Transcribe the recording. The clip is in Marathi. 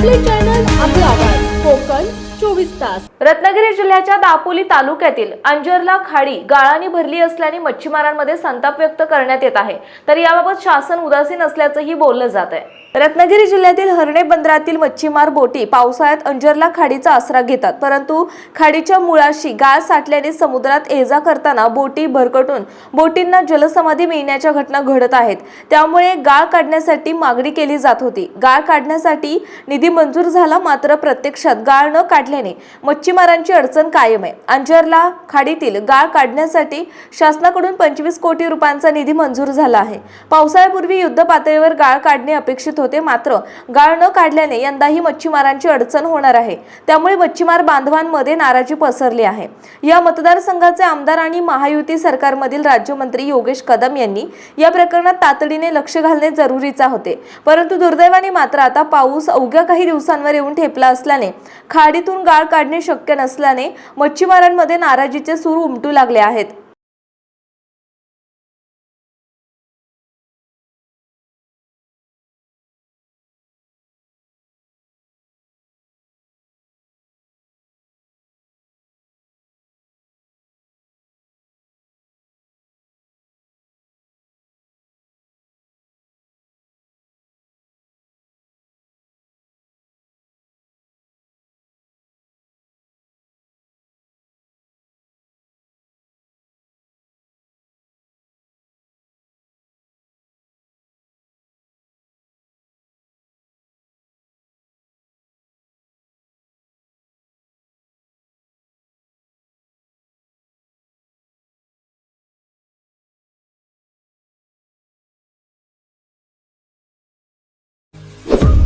complete channel तास. रत्नागिरी जिल्ह्याच्या दापोली तालुक्यातील अंजरला खाडी गाळाने भरली असल्याने मच्छीमारांमध्ये संताप व्यक्त करण्यात येत आहे. तर याबाबत शासन उदासीन असल्याचंही बोललं जात आहे. रत्नागिरी जिल्ह्यातील हर्णे बंदरातील मच्छीमार बोटी पावसाळ्यात अंजरला खाडीचा आसरा घेतात. परंतु खाडीच्या मुळाशी गाळ साठल्याने समुद्रात एजा करताना बोटी भरकटून बोटींना जलसमाधी मिळण्याच्या घटना घडत आहेत. त्यामुळे गाळ काढण्यासाठी मागणी केली जात होती. गाळ काढण्यासाठी निधी मंजूर झाला मात्र प्रत्यक्षात गाळ न काढल्याने मच्छीमारांची अडचण कायम आहे. अंजरला खाडीतील गाळ काढण्यासाठी शासनाकडून पंचवीस कोटी रुपयांचा निधी मंजूर झाला आहे. पावसाळ्यापूर्वी युद्ध पातळीवर गाळ काढणे अपेक्षित होते मात्र गाळ न काढल्याने यंदाही मच्छीमारांची अडचण होणार आहे. त्यामुळे मच्छीमार बांधवांमध्ये नाराजी पसरली आहे. या मतदारसंघाचे आमदार आणि महायुती सरकारमधील राज्यमंत्री योगेश कदम यांनी या प्रकरणात तातडीने लक्ष घालणे जरुरीचा होते. परंतु दुर्दैवाने मात्र आता पाऊस अवघ्या काही दिवसांवर येऊन ठेपला असल्याने खाडीतून गाळ काढणे शक्य नसल्याने मच्छीमारांमध्ये नाराजीचे सूर उमटू लागले आहेत.